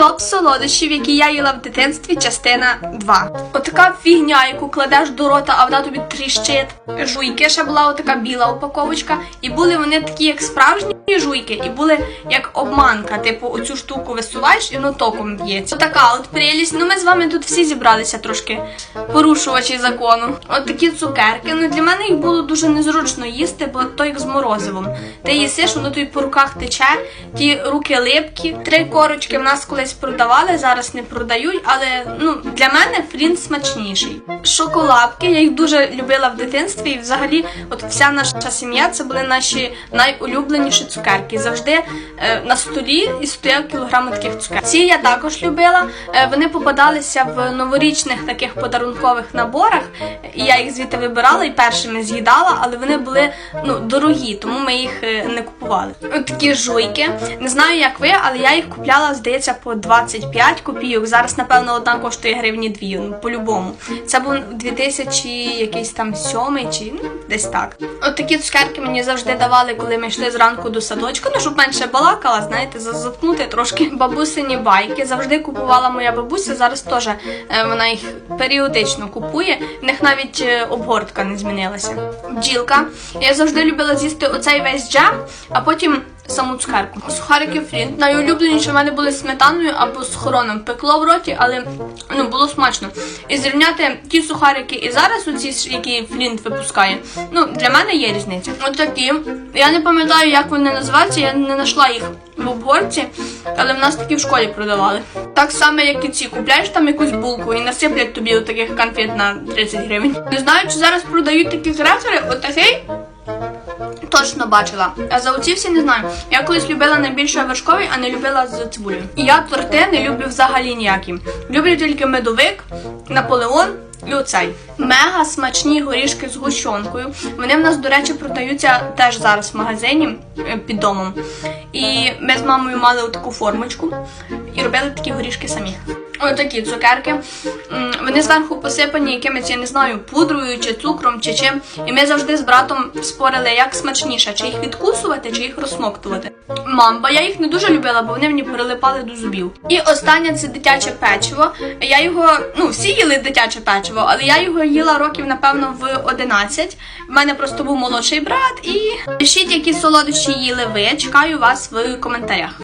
と солодощів, які я їла в дитинстві, частина 2. Отака фігня, яку кладеш до рота, а вона тобі тріщить. Жуйки ще була отака біла упаковочка. І були вони такі, як справжні жуйки, і були як обманка. Типу, оцю штуку висуваєш і воно током б'ється. Отака от прелість. Ну ми з вами тут всі зібралися трошки порушувачі закону. От такі цукерки. Ну для мене їх було дуже незручно їсти, бо то як з морозивом. Ти їсиш, воно тобі по руках тече, ті руки липкі. Три корочки в нас колись продавали, зараз не продають, але ну для мене фрін смачніший. Шоколадки, я їх дуже любила в дитинстві, і взагалі, от вся наша сім'я це були наші найулюбленіші цукерки. Завжди е, на столі і стояв кілограм таких цукерок. Ці я також любила. Е, вони попадалися в новорічних таких подарункових наборах, і я їх звідти вибирала і першими з'їдала, але вони були ну дорогі, тому ми їх е, не купували. Такі жуйки. Не знаю, як ви, але я їх купляла, здається, по 25 копійок. Зараз, напевно, одна коштує гривні дві, ну по-любому. Це був 2000 якийсь там сьомий чи ну, десь так. От такі цукерки мені завжди давали, коли ми йшли зранку до садочку, ну щоб менше балакала, знаєте, заткнути трошки. Бабусині байки завжди купувала моя бабуся. Зараз теж е, вона їх періодично купує. В них навіть е, обгортка не змінилася. Бджілка. Я завжди любила з'їсти оцей весь джем, а потім саму цукерку. Сухарики фрін. Найулюбленіші в мене були сметаною або з хороном. Пекло в роті, але ну було смачно. І зрівняти ті сухарики і зараз оці, які Флінт випускає. Ну для мене є різниця. От такі. Я не пам'ятаю, як вони називаються. Я не знайшла їх в обгорці, але в нас такі в школі продавали. Так само, як і ці. Купляєш там якусь булку і насиплять тобі таких конфет на 30 гривень. Не знаю, чи зараз продають такі крекери. Отакий Точно бачила. А за оці не знаю. Я колись любила найбільше вершковий, а не любила з цибулею. Я торти не люблю взагалі ніякі. Люблю тільки медовик, Наполеон і оцей. Мега смачні горішки з гущонкою. Вони в нас, до речі, продаються теж зараз в магазині е, під домом. І ми з мамою мали таку формочку і робили такі горішки самі. Ось такі цукерки. Вони зверху посипані якимось, я не знаю, пудрою чи цукром, чи чим. І ми завжди з братом спорили, як смачніше, чи їх відкусувати, чи їх розсмоктувати. Мамба, я їх не дуже любила, бо вони мені прилипали до зубів. І останнє це дитяче печиво. Я його, ну, всі їли дитяче печиво, але я його їла років, напевно, в 11. В мене просто був молодший брат. І пишіть, які солодощі їли ви. Чекаю вас в коментарях.